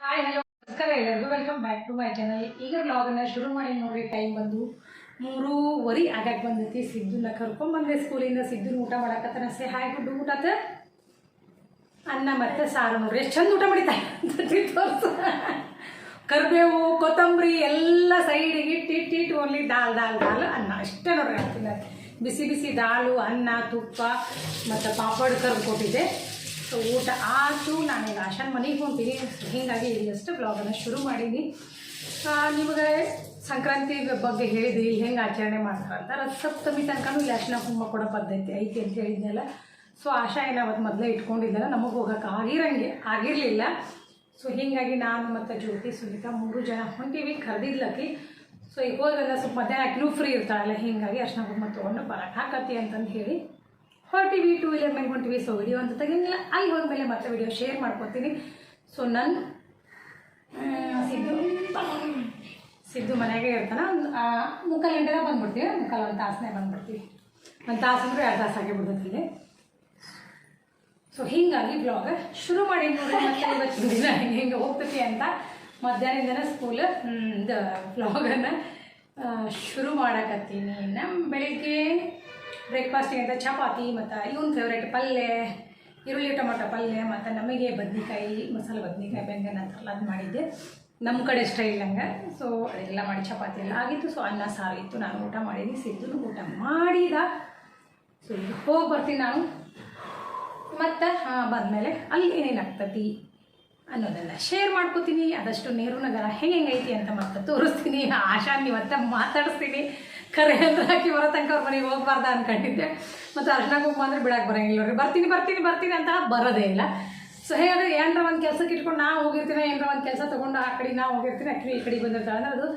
Hi hello ನಮಸ್ಕಾರ ಎಲ್ಲರಿಗೂ welcome back to my channel ಈಗ ವ್ಲಾಗನ್ನು ಶುರು ಮಾಡಿ ನೋಡಿ ಟೈಮ್ ಬಂದು ಮೂರೂವರೆ ಆಗಕ್ಕೆ ಬಂದೈತಿ. ಸಿದ್ದುನ ಕರ್ಕೊಂಬಂದೆ ಸ್ಕೂಲಿಂದ ಸಿದ್ದುನ ಊಟ ಮಾಡಕತ್ತಾನ. ಸೇ ಹಾಯ್ ಗುಡ್ ಊಟ ಆತ. ಅನ್ನ ಮತ್ತೆ ಸಾರು ನೋಡ್ರಿ. ಎಷ್ಟು ಚಂದ ಊಟ ತೋರ್ಸು. ಕರಿಬೇವು, ಕೊತ್ತಂಬರಿ ಎಲ್ಲ ಸೈಡಿಗೆ ಇಟ್ಟು ಇಟ್ಟು ಓನ್ಲಿ ದಾಲ್ ದಾಲ್ ದಾಲ್ ಅನ್ನ. ಅಷ್ಟೇ ನೋಡ್ರಿ ಹಾಕ್ತೀನಿ ಬಿಸಿ ಬಿಸಿ ದಾಲು, ಅನ್ನ, ತುಪ್ಪ, ಮತ್ತು ಪಾಪಡ್ ಕರ್ದು ಕೊಟ್ಟಿದ್ದೆ. ಸೊ, ಊಟ ಆಯಿತು. ನಾನೀಗ ಆಶಾನ್ ಮನೆಗೆ ಸೊ ಹೀಗಾಗಿ ಈಗಷ್ಟು ಬ್ಲಾಗನ್ನು ಶುರು ಮಾಡೀನಿ. ನಿಮಗೆ ಸಂಕ್ರಾಂತಿ ಬಗ್ಗೆ ಹೇಳಿದ್ರಿ, ಹೆಂಗೆ ಆಚರಣೆ ಮಾಡ್ತಾರೆ ಅಂತ. ರಥಸಪ್ತಮಿ ತನಕನೂ ಅರ್ಶಿನ ಕುಂಕುಮ ಕೊಡೋ ಪದ್ಧತಿ ಐತಿ ಅಂತ ಹೇಳಿದ್ನಲ್ಲ. ಸೊ, ಆಶಾ ಏನು ಅವತ್ತು ಮೊದಲೇ ಇಟ್ಕೊಂಡಿದ್ದಲ್ಲ ನಮಗೆ ಹೋಗೋಕೆ ಆಗಿರಂಗೆ, ಆಗಿರಲಿಲ್ಲ. ಸೊ, ಹೀಗಾಗಿ ನಾನು ಮತ್ತು ಜ್ಯೋತಿ, ಸುನೀತಾ, ಮೂರು ಜನ ಹೊಂಟೀವಿ, ಕರೆದಿದ್ಲಕ್ಕಿ. ಸೊ ಈಗ ಹೋದ್ರಲ್ಲ ಸ್ವಲ್ಪ ಮಧ್ಯಾಹ್ನ ಕ್ಲೂ ಫ್ರೀ ಇರ್ತಾಳಲ್ಲ ಹೀಗಾಗಿ ಅರ್ಶನ ಕುಂಕುಮ ತೊಗೊಂಡು ಬರಕ್ಕೆ ಹಾಕತ್ತಿ ಅಂತಂದು ಹೇಳಿ ಹೊರಟಿವಿ ಟೂ ವೀಲರ್ ಮೇಲೆ ಹೊಂಟಿವಿ. ಸೊ ವಿಡಿಯೋ ಅಂತ ತೆಗಿನಿಲ್ಲ ಅಲ್ಲಿ ಹೋದ್ಮೇಲೆ ಮತ್ತೆ ವಿಡಿಯೋ ಶೇರ್ ಮಾಡ್ಕೊತೀನಿ ಸೊ ನನ್ನ ಸಿದ್ದು ಸಿದ್ದು ಮನೆಗೆ ಇರ್ತಾನೆ. ಮುಕ್ಕಾಲು ಗಂಟೆನ ಬಂದ್ಬಿಡ್ತೀವಿ. ಮುಕ್ಕಾಲು ಒಂದು ತಾಸನೇ ಬಂದ್ಬಿಡ್ತೀವಿ. ಒಂದು ತಾಸು ಅಂದರೆ ಎರಡು ತಾಸು ಆಗಿ ಇಲ್ಲಿ. ಸೊ ಹೀಗಾಗಿ ಬ್ಲಾಗ್ ಶುರು ಮಾಡಿ ನೋಡಿ ಮತ್ತೆ ಹೆಂಗೆ ಹೆಂಗೆ ಹೋಗ್ತೈತಿ ಅಂತ ಮಧ್ಯಾಹ್ನದಿಂದ ಸ್ಕೂಲ್ ಇದು ಬ್ಲಾಗನ್ನು ಶುರು ಮಾಡಕತ್ತೀನಿ. ನಮ್ಮ ಬೆಳಿಗ್ಗೆ ಬ್ರೇಕ್ಫಾಸ್ಟಿಗೆ ಅಂತ ಚಪಾತಿ, ಮತ್ತು ಇವನ್ ಫೇವ್ರೇಟ್ ಪಲ್ಯ ಈರುಳ್ಳಿ, ಟೊಮೊಟೊ ಪಲ್ಯ ಮತ್ತು ನಮಗೆ ಬದ್ನಿಕಾಯಿ, ಮಸಾಲೆ ಬದ್ನೆಕಾಯಿ ಬೆಂಗನ ಅಂತಾರಲ್ಲ ಅದು ಮಾಡಿದ್ದೆ. ನಮ್ಮ ಕಡೆ ಸ್ಟೈಲ್ ಹಂಗೆ ಸೊ ಅದೆಲ್ಲ ಮಾಡಿ ಚಪಾತಿ ಎಲ್ಲ ಆಗಿತ್ತು. ಸೊ ಅನ್ನ, ಸಾರು ಇತ್ತು. ನಾನು ಊಟ ಮಾಡಿದ್ದೀನಿ ಸಿದ್ದು ಊಟ ಮಾಡಿದ. ಸೊ ಈಗ ಹೋಗಿ ಬರ್ತೀನಿ ನಾನು. ಮತ್ತು ಬಂದಮೇಲೆ ಅಲ್ಲಿ ಏನೇನು ಆಗ್ತತಿ? ಅನ್ನೋದನ್ನು ಶೇರ್ ಮಾಡ್ಕೋತೀನಿ. ಆದಷ್ಟು ನೇರು ನಗರ ಹೆಂಗೆ ಹೆಂಗೈತಿ ಅಂತ ಮತ್ತೆ ತೋರಿಸ್ತೀನಿ. ಆಶಾ ನೀವತ್ತ ಮಾತಾಡಿಸ್ತೀನಿ. ಕರೆ ಅಂತ ಹಾಕಿ ಬರೋ ತನಕ ಅವ್ರ ಮನೆಗೆ ಹೋಗ್ಬಾರ್ದ ಅನ್ಕೊಂಡಿದ್ದೆ. ಮತ್ತು ಅರ್ಶನ ಕುಂಕುಮ ಅಂದ್ರೆ ಬಿಡಕ್ಕೆ ಬರೋಂಗಿಲ್ಲ ರೀ ಬರ್ತೀನಿ ಬರ್ತೀನಿ ಬರ್ತೀನಿ ಅಂತ ಬರೋದೇ ಇಲ್ಲ. ಸೊ ಹೇಗಾದ್ರೆ ಏನರ ಒಂದು ಕೆಲಸಕ್ಕೆ ಇಟ್ಕೊಂಡು ನಾವು ಹೋಗಿರ್ತೀನಿ, ಏನರ ಒಂದು ಕೆಲಸ ತೊಗೊಂಡು ಆ ಕಡೆ ನಾವು ಹೋಗಿರ್ತೀನಿ ಆ್ಯಕ್ಚುಲಿ ಈ ಕಡೆ ಬಂದಿರ್ತಾಳೆ ಅಂದ್ರೆ ಅದು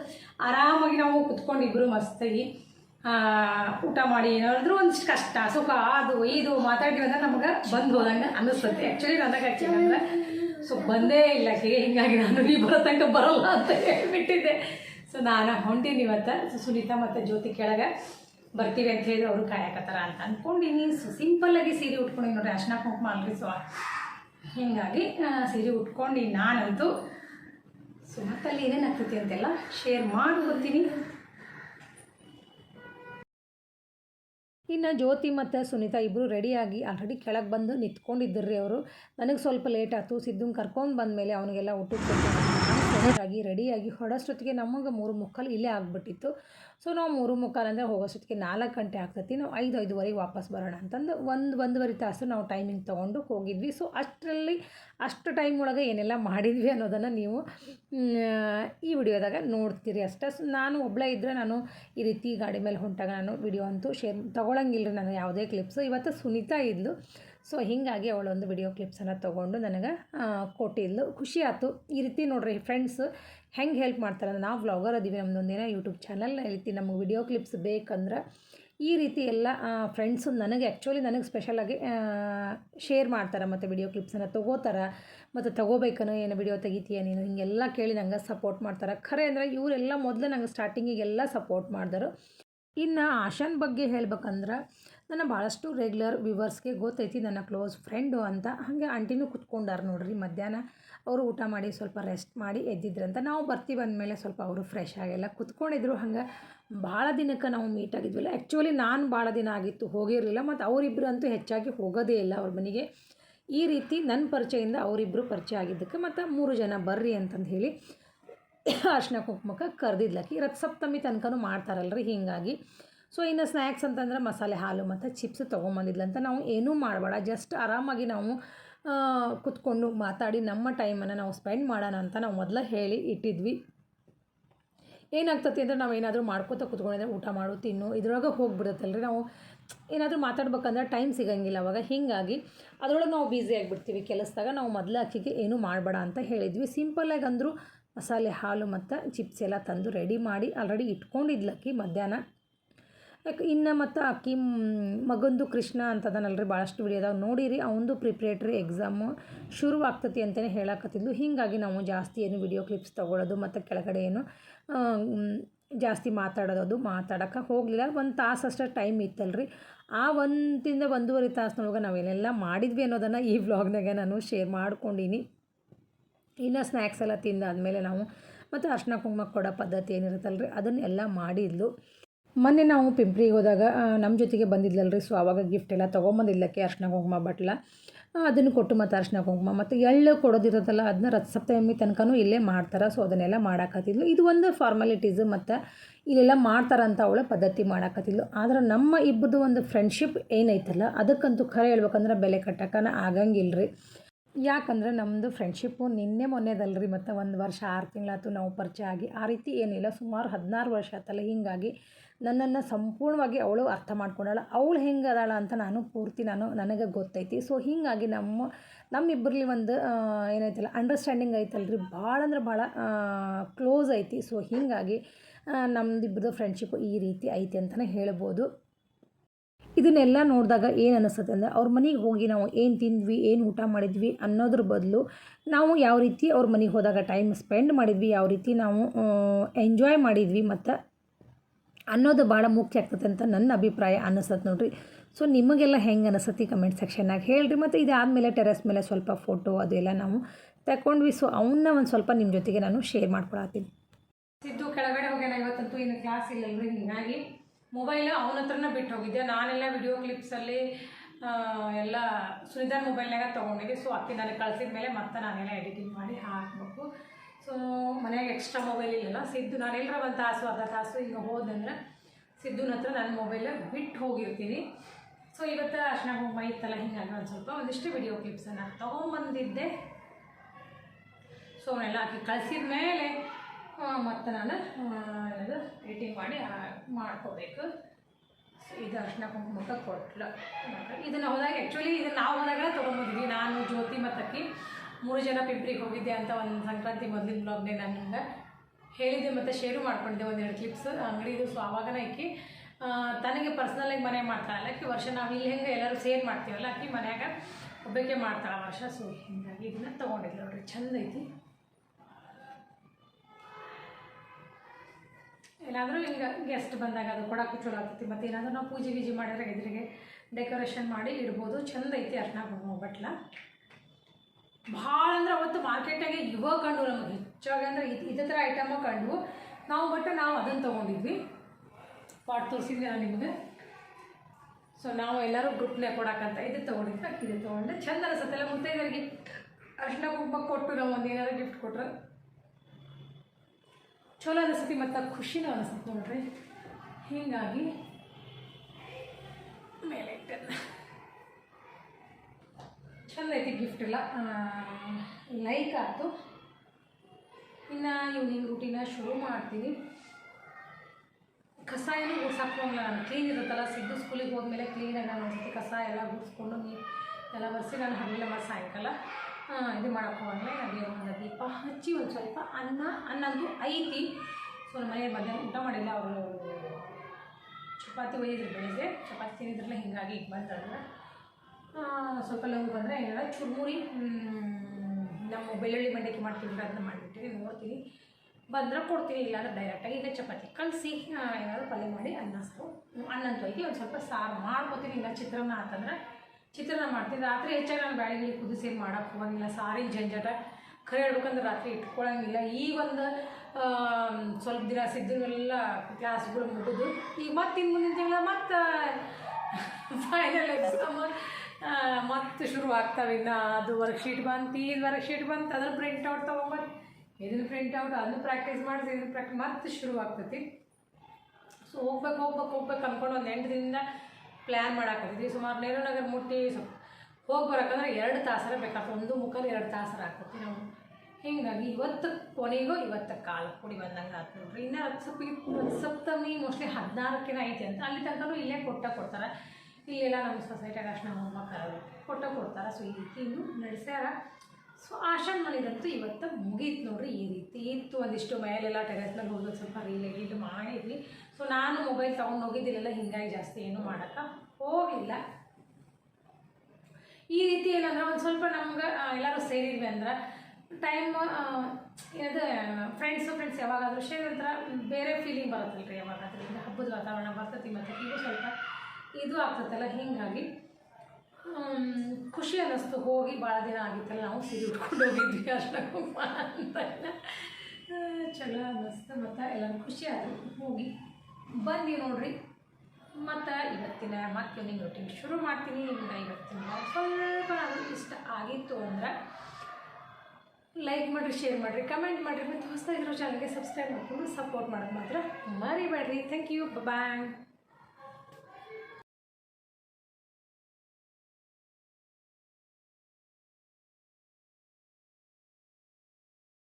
ಆರಾಮಾಗಿ ನಾವು ಕುತ್ಕೊಂಡು ಇಬ್ಬರು ಮಸ್ತಾಗಿ ಊಟ ಮಾಡಿ ಏನಾದ್ರು ಒಂದಿಷ್ಟು ಕಷ್ಟ, ಸುಖ, ಅದು, ಇದು ಮಾತಾಡಿ ಅಂದ್ರೆ ನಮಗೆ ಬಂದು ಹೋದಂಗೆ ಅನ್ನಿಸ್ತದೆ ಆ್ಯಕ್ಚುಲಿ ನನಗೆ ಅಂದ್ರೆ ಸೊ ಬಂದೇ ಇಲ್ಲ, ಹೇಗೆ ಹಿಂಗಾಗಿ ನಾನು ನೀ ಬರೋ ತನಕ ಬರಲ್ಲ ಅಂತ ಹೇಳ್ಬಿಟ್ಟಿದ್ದೆ. ಸೊ ನಾನು ಹೊಂಟೀನಿ ಇವತ್ತು. ಸೊ ಸುನೀತಾ ಮತ್ತು ಜ್ಯೋತಿ ಕೆಳಗೆ ಬರ್ತೀವಿ ಅಂತ ಹೇಳಿ ಅವರು ಕಾಯಕತ್ತಾರ ಅಂತ ಅಂದ್ಕೊಂಡಿನಿ ಸೊ ಸಿಂಪಲ್ಲಾಗಿ ಸೀರೆ ಉಟ್ಕೊಂಡು ನೋಡ್ರಿ, ಅರ್ಶನ ಕುಂಕುಮ ಅಲ್ರಿ. ಸೊ ಹೀಗಾಗಿ ಸೀರೆ ಉಟ್ಕೊಂಡು ನಾನಂತೂ. ಸೊ ಮತ್ತಲ್ಲಿ ಏನೇನು ಆಗ್ತೈತಿ ಅಂತೆಲ್ಲ ಶೇರ್ ಮಾಡ್ಕೊತೀನಿ ಇನ್ನು ಜ್ಯೋತಿ ಮತ್ತು ಸುನೀತಾ ಇಬ್ಬರು ರೆಡಿಯಾಗಿ ಆಲ್ರೆಡಿ ಕೆಳಗೆ ಬಂದು ನಿಂತ್ಕೊಂಡಿದ್ದರು ರೀ ಅವರು. ನನಗೆ ಸ್ವಲ್ಪ ಲೇಟ್ ಆಯಿತು. ಸಿದ್ದುಂಗೆ ಕರ್ಕೊಂಡು ಬಂದಮೇಲೆ ಅವನಿಗೆಲ್ಲ ಊಟಕ್ಕೆ ಆಗಿ ರೆಡಿಯಾಗಿ ಹೊಡೋಷ್ಟೊತ್ತಿಗೆ ನಮಗೆ ಮೂರು ಮುಕ್ಕಾಲು ಇಲ್ಲೇ ಆಗಿಬಿಟ್ಟಿತ್ತು. ಸೊ ನಾವು ಮೂರು ಮುಕ್ಕಾಲು ಅಂದರೆ ಹೋಗೋಷ್ಟೊತ್ತಿಗೆ ನಾಲ್ಕು ಗಂಟೆ ಆಗ್ತೈತಿ. ನಾವು ಐದು, ಐದುವರೆಗೆ ವಾಪಸ್ ಬರೋಣ ಅಂತಂದು ಒಂದು, ಒಂದೂವರೆ ತಾಸು ನಾವು ಟೈಮಿಂಗ್ ತೊಗೊಂಡು ಹೋಗಿದ್ವಿ. ಸೊ ಅಷ್ಟರಲ್ಲಿ ಅಷ್ಟು ಟೈಮ್ ಒಳಗೆ ಏನೆಲ್ಲ ಮಾಡಿದ್ವಿ ಅನ್ನೋದನ್ನು ನೀವು ಈ ವಿಡಿಯೋದಾಗ ನೋಡ್ತೀರಿ ಅಷ್ಟೇ. ಸೊ ನಾನು ಒಬ್ಬಳೇ ಇದ್ದರೆ ನಾನು ಈ ರೀತಿ ಗಾಡಿ ಮೇಲೆ ಹೊಂಟಾಗ ನಾನು ವಿಡಿಯೋ ಅಂತೂ ಶೇರ್ ತೊಗೊಳಂಗಿಲ್ಲ ನಾನು ಯಾವುದೇ ಕ್ಲಿಪ್ಸು ಇವತ್ತು ಸುನೀತಾ ಇದ್ಲು. ಸೊ ಹೀಗಾಗಿ ಅವಳೊಂದು ವಿಡಿಯೋ ಕ್ಲಿಪ್ಸನ್ನು ತೊಗೊಂಡು ನನಗೆ ಕೊಟ್ಟಿದ್ಲು. ಖುಷಿ ಆಯ್ತು. ಈ ರೀತಿ ನೋಡ್ರಿ ಫ್ರೆಂಡ್ಸ್ ಹೆಂಗೆ ಹೆಲ್ಪ್ ಮಾಡ್ತಾರೆ ನಾವು ವ್ಲಾಗರ್ ಅದೀವಿ ನಮ್ಮದೊಂದೇನೋ ಯೂಟ್ಯೂಬ್ ಚಾನಲ್ ಈ ರೀತಿ ನಮಗೆ ವಿಡಿಯೋ ಕ್ಲಿಪ್ಸ್ ಬೇಕಂದ್ರೆ, ಈ ರೀತಿ ಎಲ್ಲ ಫ್ರೆಂಡ್ಸು ನನಗೆ ಆ್ಯಕ್ಚುಲಿ ನನಗೆ ಸ್ಪೆಷಲಾಗಿ ಶೇರ್ ಮಾಡ್ತಾರೆ. ಮತ್ತು ವಿಡಿಯೋ ಕ್ಲಿಪ್ಸನ್ನು ತೊಗೋತಾರೆ. ಮತ್ತು ತೊಗೋಬೇಕನೋ, ಏನು ವಿಡಿಯೋ ತೆಗಿತೀಯ ನೀನು? ಹಿಂಗೆಲ್ಲ ಕೇಳಿ ನಂಗೆ ಸಪೋರ್ಟ್ ಮಾಡ್ತಾರೆ. ಖರೆ ಅಂದರೆ ಇವರೆಲ್ಲ ಮೊದಲು ನಂಗೆ ಸ್ಟಾರ್ಟಿಂಗಿಗೆಲ್ಲ ಸಪೋರ್ಟ್ ಮಾಡಿದರು. ಇನ್ನು ಆಶಾನ್ ಬಗ್ಗೆ ಹೇಳ್ಬೇಕಂದ್ರೆ ನನ್ನ ಭಾಳಷ್ಟು ರೆಗ್ಯುಲರ್ ವ್ಯೂವರ್ಸ್ಗೆ ಗೊತ್ತೈತಿ ನನ್ನ ಕ್ಲೋಸ್ ಫ್ರೆಂಡು ಅಂತ. ಹಾಗೆ ಆಂಟಿನೂ ಕುತ್ಕೊಂಡಾರ ನೋಡ್ರಿ, ಮಧ್ಯಾಹ್ನ ಅವರು ಊಟ ಮಾಡಿ ಸ್ವಲ್ಪ ರೆಸ್ಟ್ ಮಾಡಿ ಎದ್ದಿದ್ರಂತ. ನಾವು ಬರ್ತೀವಿ ಅಂದಮೇಲೆ ಸ್ವಲ್ಪ ಅವರು ಫ್ರೆಶ್ ಆಗೆಲ್ಲ ಕುತ್ಕೊಂಡಿದ್ರು. ಹಂಗೆ ಭಾಳ ದಿನಕ್ಕೆ ನಾವು ಮೀಟ್ ಆಗಿದ್ವಲ್ಲ. ಆ್ಯಕ್ಚುಲಿ ನಾನು ಭಾಳ ದಿನ ಆಗಿತ್ತು, ಹೋಗಿರಲಿಲ್ಲ. ಮತ್ತು ಅವರಿಬ್ಬರು ಅಂತೂ ಹೆಚ್ಚಾಗಿ ಹೋಗೋದೇ ಇಲ್ಲ ಅವ್ರ ಮನೆಗೆ. ಈ ರೀತಿ ನನ್ನ ಪರಿಚಯದಿಂದ ಅವರಿಬ್ಬರು ಪರಿಚಯ ಆಗಿದ್ದಕ್ಕೆ ಮತ್ತು ಮೂರು ಜನ ಬರ್ರಿ ಅಂತಂದು ಹೇಳಿ ಅರ್ಶಿನ ಕುಂಕುಮಕ್ಕೆ ಕರೆದಿದ್ಲಕ್ಕಿ ರಥಸಪ್ತಮಿ ತನಕನೂ ಮಾಡ್ತಾರಲ್ರಿ ಹೀಗಾಗಿ. ಸೊ ಇನ್ನು ಸ್ನ್ಯಾಕ್ಸ್ ಅಂತಂದ್ರೆ ಮಸಾಲೆ ಹಾಲು ಮತ್ತು ಚಿಪ್ಸ್ ತೊಗೊಂಬಂದಿದ್ಲಂತ ನಾವು ಏನೂ ಮಾಡಬೇಡ. ಜಸ್ಟ್ ಆರಾಮಾಗಿ ನಾವು ಕುತ್ಕೊಂಡು ಮಾತಾಡಿ ನಮ್ಮ ಟೈಮನ್ನು ನಾವು ಸ್ಪೆಂಡ್ ಮಾಡೋಣ ಅಂತ ನಾವು ಮೊದಲೇ ಹೇಳಿ ಇಟ್ಟಿದ್ವಿ. ಏನಾಗ್ತತಿ ಅಂದರೆ ನಾವು ಏನಾದರೂ ಮಾಡ್ಕೋತ ಕುತ್ಕೊಂಡಿದ್ರೆ ಊಟ ಮಾಡು, ತಿನ್ನು, ಇದ್ರೊಳಗೆ ಹೋಗ್ಬಿಡುತ್ತಲ್ರಿ ನಾವು. ಏನಾದರೂ ಮಾತಾಡ್ಬೇಕಂದ್ರೆ ಟೈಮ್ ಸಿಗಂಗಿಲ್ಲ ಅವಾಗ. ಹೀಗಾಗಿ ಅದರೊಳಗೆ ನಾವು ಬ್ಯುಸಿ ಆಗಿಬಿಡ್ತೀವಿ. ಕೆಲಸದಾಗ ನಾವು ಮೊದಲೇ ಅಕ್ಕಿಗೆ ಏನೂ ಮಾಡಬೇಡ ಅಂತ ಹೇಳಿದ್ವಿ. ಸಿಂಪಲ್ಲಾಗಿ ಅಂದರೂ ಮಸಾಲೆ, ಹಾಲು ಮತ್ತು ಚಿಪ್ಸ್ ಎಲ್ಲ ತಂದು ರೆಡಿ ಮಾಡಿ ಆಲ್ರೆಡಿ ಇಟ್ಕೊಂಡಿದ್ಲಕ್ಕಿ ಮಧ್ಯಾಹ್ನ. ಯಾಕೆ ಇನ್ನು ಮತ್ತು ಅಕ್ಕಿ ಮಗಂದು ಕೃಷ್ಣ ಅಂತದನಲ್ರಿ ಭಾಳಷ್ಟು ವಿಡಿಯೋದಾಗ ನೋಡಿರಿ, ಅವಂದು ಪ್ರಿಪ್ರೇಟ್ರಿ ಎಕ್ಸಾಮು ಶುರುವಾಗ್ತತಿ ಅಂತಲೇ ಹೇಳಕತ್ತಿದ್ಲು. ಹೀಗಾಗಿ ನಾವು ಜಾಸ್ತಿ ಏನು ವಿಡಿಯೋ ಕ್ಲಿಪ್ಸ್ ತೊಗೊಳೋದು ಮತ್ತು ಕೆಳಗಡೆ ಏನು ಜಾಸ್ತಿ ಮಾತಾಡೋದು ಮಾತಾಡೋಕೆ ಹೋಗಲಿಲ್ಲ. ಒಂದು ತಾಸು ಅಷ್ಟೇ ಟೈಮ್ ಇತ್ತಲ್ರಿ. ಆ ಒಂದಿಂದ ಒಂದೂವರೆ ತಾಸಿನೊಳಗೆ ನಾವೇನೆಲ್ಲ ಮಾಡಿದ್ವಿ ಅನ್ನೋದನ್ನು ಈ ವ್ಲಾಗ್ನಾಗೆ ನಾನು ಶೇರ್ ಮಾಡ್ಕೊಂಡೀನಿ. ಇನ್ನು ಸ್ನ್ಯಾಕ್ಸ್ ಎಲ್ಲ ತಿಂದಾದಮೇಲೆ ನಾವು ಮತ್ತು ಅರ್ಶಿನ ಕುಂಕುಮ ಕೊಡೋ ಪದ್ಧತಿ ಏನಿರುತ್ತಲ್ರಿ, ಅದನ್ನೆಲ್ಲ ಮಾಡಿದ್ಲು. ಮೊನ್ನೆ ನಾವು ಪಿಂಪ್ರಿಗೆ ಹೋದಾಗ ನಮ್ಮ ಜೊತೆಗೆ ಬಂದಿದ್ಲಲ್ರಿ ಸೊ ಆವಾಗ ಗಿಫ್ಟ್ ಎಲ್ಲ ತೊಗೊಂಬಂದಿಲ್ಲಕ್ಕೆ ಅರ್ಶಿನ ಕುಂಕುಮ ಬಟ್ಲ. ಅದನ್ನು ಕೊಟ್ಟು ಮತ್ತು ಅರ್ಶಿನ ಕುಂಕುಮ, ಮತ್ತು ಎಳ್ಳು ಕೊಡೋದಿರುತ್ತಲ್ಲ ಅದನ್ನ ರಥಸಪ್ತಮಿ ತನಕನೂ ಇಲ್ಲೇ ಮಾಡ್ತಾರೆ ಸೊ ಅದನ್ನೆಲ್ಲ ಮಾಡಾಕತ್ತಿದ್ಲು. ಇದು ಒಂದು ಫಾರ್ಮಾಲಿಟೀಸು ಮತ್ತು ಇಲ್ಲೆಲ್ಲ ಮಾಡ್ತಾರಂತ ಅವಳ ಪದ್ಧತಿ ಮಾಡಾಕತ್ತಿದ್ಲು. ಆದ್ರೆ ನಮ್ಮ ಇಬ್ಬರದು ಒಂದು ಫ್ರೆಂಡ್ಶಿಪ್ ಏನೈತಲ್ಲ, ಅದಕ್ಕಂತೂ ಖರೆ ಹೇಳ್ಬೇಕಂದ್ರೆ ಬೆಲೆ ಕಟ್ಟಕ್ಕನ ಆಗಂಗಿಲ್ಲ ರೀ ಯಾಕಂದ್ರೆ ನಮ್ಮದು ಫ್ರೆಂಡ್ಶಿಪ್ಪು ನಿನ್ನೆ ಮೊನ್ನೆದಲ್ರಿ, ಮತ್ತು ಒಂದು ವರ್ಷ, ಆರು ತಿಂಗಳಾಯ್ತು ನಾವು ಪರಿಚಯ ಆಗಿ. ಆ ರೀತಿ ಏನಿಲ್ಲ, ಸುಮಾರು ಹದಿನಾರು ವರ್ಷ ಆಯ್ತಲ್ಲ ಹೀಗಾಗಿ ನನ್ನನ್ನು ಸಂಪೂರ್ಣವಾಗಿ ಅವಳು ಅರ್ಥ ಮಾಡ್ಕೊಂಡಾಳ. ಅವಳು ಹೆಂಗೆ ಅದಾಳ ಅಂತ ನಾನು ಪೂರ್ತಿ ನಾನು, ನನಗೆ ಗೊತ್ತೈತಿ. ಸೊ ಹೀಗಾಗಿ ನಮ್ಮ, ನಮ್ಮಿಬ್ಬರಲ್ಲಿ ಒಂದು ಏನೈತಲ್ಲ ಅಂಡರ್ಸ್ಟ್ಯಾಂಡಿಂಗ್ ಐತಲ್ರಿ. ಭಾಳ ಅಂದ್ರೆ ಭಾಳ ಕ್ಲೋಸ್ ಐತಿ. ಸೊ ಹೀಗಾಗಿ ನಮ್ಮದಿಬ್ಬರದು ಫ್ರೆಂಡ್ಶಿಪ್ಪು ಈ ರೀತಿ ಐತಿ ಅಂತಲೇ ಹೇಳ್ಬೋದು. ಇದನ್ನೆಲ್ಲ ನೋಡಿದಾಗ ಏನು ಅನ್ನಿಸುತ್ತೆ ಅಂದರೆ ಅವ್ರ ಮನೆಗೆ ಹೋಗಿ ನಾವು ಏನು ತಿಂದ್ವಿ, ಏನು ಊಟ ಮಾಡಿದ್ವಿ ಅನ್ನೋದ್ರ ಬದಲು ನಾವು ಯಾವ ರೀತಿ ಅವ್ರ ಮನೆಗೆ ಹೋದಾಗ ಟೈಮ್ ಸ್ಪೆಂಡ್ ಮಾಡಿದ್ವಿ, ಯಾವ ರೀತಿ ನಾವು ಎಂಜಾಯ್ ಮಾಡಿದ್ವಿ ಮತ್ತು ಅನ್ನೋದು ಭಾಳ ಮುಖ್ಯ ಆಗ್ತದೆ ಅಂತ ನನ್ನ ಅಭಿಪ್ರಾಯ ಅನ್ನಿಸ್ತದೆ ನೋಡ್ರಿ. ಸೊ ನಿಮಗೆಲ್ಲ ಹೆಂಗೆ ಅನಿಸ್ತತಿ ಕಮೆಂಟ್ ಸೆಕ್ಷನ್ನಾಗ ಹೇಳ್ರಿ. ಮತ್ತು ಇದಾದಮೇಲೆ ಟೆರೆಸ್ ಮೇಲೆ ಸ್ವಲ್ಪ ಫೋಟೋ ಅದೆಲ್ಲ ನಾವು ತಗೊಂಡ್ವಿ ಸೊ ಅವನ್ನ ಒಂದು ಸ್ವಲ್ಪ ನಿಮ್ಮ ಜೊತೆಗೆ ನಾನು ಶೇರ್ ಮಾಡ್ಕೊಳತ್ತೀನಿ. ಸಿದ್ದು ಕೆಳಗಡೆ ಹೋಗ್ಯಾನ ಇವತ್ತಂತೂ ಇನ್ನು ಕ್ಲಾಸ್ ಇಲ್ಲಲ್ರಿ ಹೀಗಾಗಿ ಮೊಬೈಲ್ ಅವನ ಹತ್ರನೇ ಬಿಟ್ಟು ಹೋಗಿದ್ದೆ. ನಾನೆಲ್ಲ ವಿಡಿಯೋ ಕ್ಲಿಪ್ಸಲ್ಲಿ ಎಲ್ಲ ಸುನಿಧಾನ ಮೊಬೈಲ್ನಾಗ ತೊಗೊಂಡಿದ್ದೆ. ಸೊ ಅಕ್ಕಿ ನನಗೆ ಕಳಿಸಿದ ಮೇಲೆ ಮತ್ತೆ ನಾನೆಲ್ಲ ಎಡಿಟಿಂಗ್ ಮಾಡಿ ಹಾಕಬೇಕು. ಸೊ ಮನೆಯಾಗ ಎಕ್ಸ್ಟ್ರಾ ಮೊಬೈಲ್ ಇಲ್ಲಲ್ಲ, ಸಿದ್ದು ನಾನು ಎಲ್ಲರ ಒಂದು ತಾಸು, ಅರ್ಧ ತಾಸು ಹಿಂಗೆ ಹೋದಂದ್ರೆ ಸಿದ್ದುನ ಹತ್ರ ನನ್ನ ಮೊಬೈಲ್ ಬಿಟ್ಟು ಹೋಗಿರ್ತೀನಿ. ಸೊ ಇವತ್ತು ಅರ್ಶಿನ ಕುಂಕುಮ ಇತ್ತಲ್ಲ, ಹಿಂಗಾಗಿ ಒಂದು ಸ್ವಲ್ಪ ಒಂದಿಷ್ಟು ವಿಡಿಯೋ ಕ್ಲಿಪ್ಸನ್ನು ತೊಗೊಂಬಂದಿದ್ದೆ. ಸೊ ಅವನ್ನೆಲ್ಲ ಹಾಕಿ ಕಳಿಸಿದ ಮೇಲೆ ಮತ್ತು ನಾನು ಇದು ಎಡಿಟಿಂಗ್ ಮಾಡಿ ಮಾಡ್ಕೋಬೇಕು. ಇದು ಅರ್ಶಿನ ಕುಂಕುಮಕ್ಕೆ ಕೊಟ್ಲ. ಇದನ್ನು ಹೋದಾಗ ಆ್ಯಕ್ಚುಲಿ ಇದನ್ನು ನಾವು ಹೋದಾಗ ತೊಗೊಂಬಂದಿದ್ವಿ ನಾನು ಜ್ಯೋತಿ ಮತ್ತು ಅಕ್ಕಿ. ಮೂರು ಜನ ಪಿಂಪ್ರಿಗೆ ಹೋಗಿದ್ದೆ ಅಂತ ಒಂದು ಸಂಕ್ರಾಂತಿ ಮೊದಲಿನ ಬ್ಲಾಗ್ನೇ ನಾನು ನಿಮ್ಗೆ ಹೇಳಿದ್ದೆ ಮತ್ತು ಶೇರು ಮಾಡ್ಕೊಂಡಿದ್ದೆ ಒಂದೆರಡು ಕ್ಲಿಪ್ಸ್ ಅಂಗಡಿದು ಸೊ ಆವಾಗನೇ ಆ, ತನಗೆ ಪರ್ಸ್ನಲಾಗಿ ಮನೆ ಮಾಡ್ತಾಳಲ್ಲ ಅಕ್ಕಿ ವರ್ಷ ನಾವು ಇಲ್ಲಿ ಹೆಂಗೆ ಎಲ್ಲರೂ ಸೇರ್ ಮಾಡ್ತೀವಲ್ಲ ಅಕ್ಕಿ ಮನ್ಯಾಗ ಒಬ್ಬಕ್ಕೆ ಮಾಡ್ತಾಳೆ ವರ್ಷ. ಸೊ ಹೀಗಾಗಿ ಇದನ್ನ ತೊಗೊಂಡಿದ್ದೆ ನೋಡ್ರಿ ಚಂದ ಐತಿ. ಏನಾದರೂ ಈಗ ಗೆಸ್ಟ್ ಬಂದಾಗ ಅದು ಕೊಡೋಕೆ ಚಲೋ ಆಗ್ತೈತಿ. ಮತ್ತು ಏನಾದರೂ ನಾವು ಪೂಜೆ ಗೀಜೆ ಮಾಡಿದ್ರೆ ಎದುರಿಗೆ ಡೆಕೋರೇಷನ್ ಮಾಡಿ ಇಡ್ಬೋದು. ಚಂದ ಐತಿ ಅರ್ಶನ ಕುಂಕುಮ ಬಟ್ಲ. ಭಾಳ ಅಂದ್ರೆ ಅವತ್ತು ಮಾರ್ಕೆಟಾಗೆ ಇವಾಗ ಕಂಡು ನಮಗೆ ಹೆಚ್ಚಾಗಿ ಅಂದರೆ ಇದು ಇದೇ ಥರ ಐಟಮ ಕಂಡು ನಾವು ಬಟ್ ನಾವು ಅದನ್ನು ತೊಗೊಂಡಿದ್ವಿ. ಪಾಟ್ ತೋರಿಸಿದ್ವಿ ನಾನು ನಿಮಗೆ. ಸೊ ನಾವು ಎಲ್ಲರೂ ಗ್ರೂಪ್ನೇ ಕೊಡೋಕ್ಕಂತ ಇದು ತೊಗೊಂಡಿದ್ವಿ. ಇದು ತೊಗೊಂಡೆ. ಚಂದ ಅನಿಸುತ್ತಲ್ಲ ಮುತ್ತೈದರಿಗೆ ಅರ್ಶಿನ ಕುಂಕುಮ ಕೊಟ್ಟು ನಾವು ಒಂದು ಏನಾದ್ರು ಗಿಫ್ಟ್ ಕೊಟ್ರೆ. ಚಲೋ ಅನಿಸ್ತೈತಿ ಮತ್ತು ಖುಷಿನೂ ಅನಿಸ್ತೈತಿ ನೋಡ್ರಿ. ಹೀಗಾಗಿ ಮೇಲೆ ಇಟ್ಟೆನ ಚಂದ ಐತಿ ಗಿಫ್ಟ್ ಎಲ್ಲ. ಲೈಕ್ ಆಯಿತು. ಇನ್ನು ಈವ್ನಿಂಗ್ ರೂಟೀನ ಶುರು ಮಾಡ್ತೀನಿ. ಕಸ ಏನು ಗುಡ್ಸಾಕೊಂಡು ಕ್ಲೀನ್ ಇರುತ್ತಲ್ಲ ಸಿದ್ದು ಸ್ಕೂಲಿಗೆ ಹೋದ್ಮೇಲೆ ಕ್ಲೀನಾಗಿ ನಾನು ಒಂದ್ಸತಿ ಕಸ ಎಲ್ಲ ಗುಡಿಸ್ಕೊಂಡು ನೀರು ಎಲ್ಲ ಒರೆಸಿ ನಾನು ಹಗಲೆಲ್ಲ ಮಾಡಿ ಸಾಯಂಕಾಲ. ಇದು ಮಾಡೋಕ್ಕೆ ಹೋಗಲ್ಲ ದೇವ್ರ ಒಂದು ದೀಪ ಹಚ್ಚಿ ಒಂದು ಸ್ವಲ್ಪ ಅನ್ನ ಅನ್ನದ್ದು ಐತಿ. ಸೊ ನಮ್ಮ ಮನೆಯಲ್ಲಿ ಮಧ್ಯಾಹ್ನ ಊಟ ಮಾಡಿಲ್ಲ ಅವರು ಚಪಾತಿ ಒಯ್ದಿದ್ರು ಬೆಳಿಗ್ಗೆ. ಚಪಾತಿ ತಿಂದಿದ್ರಲ್ಲ ಹಿಂಗಾಗಿ ಈಗ ಬಂದ್ರಲ್ಲ ಸ್ವಲ್ಪ ಲಂಗು ಬಂದರೆ ಏನಾರ ಚುರುಮುರಿ ನಮ್ಮ ಬೆಳ್ಳುಳ್ಳಿ ಮಂಡಕ್ಕಿ ಮಾಡ್ತೀವಿ ಅದನ್ನ ಮಾಡಿಬಿಟ್ಟಿರಿ ನೋಡ್ತೀನಿ. ಬಂದ್ರೆ ಕೊಡ್ತೀನಿ ಇಲ್ಲಾಂದ್ರೆ ಡೈರೆಕ್ಟಾಗಿ ಈಗ ಚಪಾತಿ ಕಲಸಿ ಏನಾದರೂ ಪಲ್ಯ ಮಾಡಿ ಅನ್ನ ಸಾರು. ಹ್ಮ್, ಅನ್ನ ಅಂತೂ ಐತಿ ಒಂದು ಸ್ವಲ್ಪ ಸಾರು ಮಾಡ್ಕೊತೀನಿ. ಇಲ್ಲ ಚಿತ್ರಾನ್ನ ಅಂತಂದ್ರೆ ಚಿತ್ರಾನ್ನ ಮಾಡ್ತೀನಿ. ರಾತ್ರಿ ಹೆಚ್ಚಾಗಿ ನಾನು ಬ್ಯಾಳಿಗೆ ಕುದಿಸಿ ಮಾಡೋಕ್ಕೆ ಹೋಗಂಗಿಲ್ಲ. ಸಾರಿ ಜಂಜಟ ಕೈ ಹೇಳ್ಬೇಕಂದ್ರೆ ರಾತ್ರಿ ಇಟ್ಕೊಳ್ಳೋಂಗಿಲ್ಲ ಈಗ ಒಂದು ಸ್ವಲ್ಪ ದಿನ ಸಿದ್ದೆಲ್ಲ ಕ್ಲಾಸ್ಗಳು ಮುಗಿದು, ಈಗ ಮತ್ತೆ ಇನ್ನು ಮುಂದಿನ ತಿಂಗಳ ಮತ್ತೆ ಫೈನಲ್ ಎಕ್ಸಾಮ್ ಮತ್ತೆ ಶುರು ಆಗ್ತಾವೆ ಇನ್ನು. ಅದು ವರ್ಕ್ಶೀಟ್ ಬಂತು ಇದು ವರ್ಕ್ಶೀಟ್ ಬಂತು, ಅದ್ರ ಪ್ರಿಂಟ್ಔಟ್ ತೊಗೊಂಬಂದು ಇದನ್ನು ಪ್ರಿಂಟ್ಔಟ್ ಅದನ್ನು ಪ್ರಾಕ್ಟೀಸ್ ಮಾಡಿಸಿ ಇದನ್ನು ಪ್ರಾಕ್ಟೀಸ್ ಮತ್ತೆ ಶುರು ಆಗ್ತೈತಿ. ಸೊ ಹೋಗ್ಬೇಕು ಹೋಗ್ಬೇಕು ಹೋಗ್ಬೇಕು ಅಂದ್ಕೊಂಡು ಒಂದು ಎಂಟು ದಿನದಿಂದ ಪ್ಲ್ಯಾನ್ ಮಾಡಾಕತ್ತಿದ್ವಿ ಸುಮಾರು ನೇರ ನಗರ ಮುಟ್ಟಿ ಸ್ವಲ್ಪ ಹೋಗಿ ಬರೋಕಂದ್ರೆ ಎರಡು ತಾಸರ ಬೇಕಾಗ್ತದೆ. ಒಂದು ಮುಖಲ್ಲಿ ಎರಡು ತಾಸರ ಆಗ್ತೈತಿ ನಾವು. ಹಿಂಗಾಗಿ ಇವತ್ತು ಕೊನೆಗೂ ಇವತ್ತು ಕಾಲ ಕೂಡಿ ಬಂದಂಗೆ ಆಯ್ತು ನೋಡ್ರಿ. ಇನ್ನು ಹತ್ತು ಸಪ್ತಮಿ ಮೋಸ್ಟ್ಲಿ ಹದಿನಾಲ್ಕಿನ ಐತಿ ಅಂತ. ಅಲ್ಲಿ ತನಕನೂ ಇಲ್ಲೇ ಕೊಟ್ಟ ಕೊಡ್ತಾರೆ. ಇಲ್ಲೆಲ್ಲ ನಮ್ಮ ಸೊಸೈಟಿಯಾಗ ಅಷ್ಟು ನಮ್ಮ ಮಕ್ಕಳು ಕೊಟ್ಟ ಕೊಡ್ತಾರೆ. ಸೊ ಈ ರೀತಿ ಇನ್ನು ನಡೆಸ್ಯಾರ. ಸೊ ಆಶನ್ ಮನೆದಂತೂ ಇವತ್ತು ಮುಗೀತು ನೋಡ್ರಿ. ಈ ರೀತಿ ಇತ್ತು ಒಂದಿಷ್ಟು ಮೇಲೆಲ್ಲ ಟೆರೆಸ್ ಮೇಲೆ ಹೋಗೋದು ಸ್ವಲ್ಪ ರೀಲ್ ಗೀಲ್ ಮಾಡಿದ್ವಿ. ಸೊ ನಾನು ಮೊಬೈಲ್ ತೊಗೊಂಡು ಹೋಗಿದ್ದಿಲ್ಲ ಹಿಂಗಾಗಿ ಜಾಸ್ತಿ ಏನೂ ಮಾಡೋಕ್ಕೆ ಹೋಗಿಲ್ಲ ಈ ರೀತಿ ಏನಂದ್ರೆ, ಒಂದು ಸ್ವಲ್ಪ ನಮ್ಗೆ ಎಲ್ಲರೂ ಸೇರಿದ್ವಿ ಅಂದ್ರೆ ಟೈಮ್ ಇದು ಫ್ರೆಂಡ್ಸು ಫ್ರೆಂಡ್ಸ್ ಯಾವಾಗಾದ್ರೂ ಸೇರಿದ್ರೆ ಬೇರೆ ಫೀಲಿಂಗ್ ಬರುತ್ತಲ್ಲ ರೀ ಯಾವಾಗಾದ್ರೂ. ಈಗ ಹಬ್ಬದ ವಾತಾವರಣ ಬರ್ತೈತಿ ಮತ್ತು ಈಗ ಸ್ವಲ್ಪ ಇದು ಆಗ್ತೈತಲ್ಲ, ಹೀಗಾಗಿ ಖುಷಿ ಅನ್ನಿಸ್ತು. ಹೋಗಿ ಭಾಳ ದಿನ ಆಗಿತ್ತಲ್ಲ, ನಾವು ಸೀರೆ ಉಟ್ಕೊಂಡು ಹೋಗಿದ್ವಿ. ಅಷ್ಟಕ್ಕೂ ಅಂತ ಚಲೋ ಅನ್ನಿಸ್ತು. ಮತ್ತು ಎಲ್ಲರೂ ಖುಷಿ ಹೋಗಿ. ಬಂದು ನೋಡ್ರಿ. ಮತ್ತು ಇವತ್ತಿನ ಮತ್ತೆ ನಿಮ್ಗೆ ರೊಟೀನ್ ಶುರು ಮಾಡ್ತೀನಿ. ನಿಮ್ಗೆ ಇವತ್ತಿನ ಸ್ವಲ್ಪ ಅದು ಇಷ್ಟ ಆಗಿತ್ತು ಅಂದ್ರೆ ಲೈಕ್ ಮಾಡಿರಿ ಶೇರ್ ಮಾಡಿರಿ ಕಮೆಂಟ್ ಮಾಡಿರಿ, ಮತ್ತು ಹೊಸದಾಗಿರೋ ಚಾನಲ್ಗೆ ಸಬ್ಸ್ಕ್ರೈಬ್ ಮಾಡಿಕೊಂಡು ಸಪೋರ್ಟ್ ಮಾಡೋದು ಮಾತ್ರ ಮರಿಬೇಡ್ರಿ. Thank you bye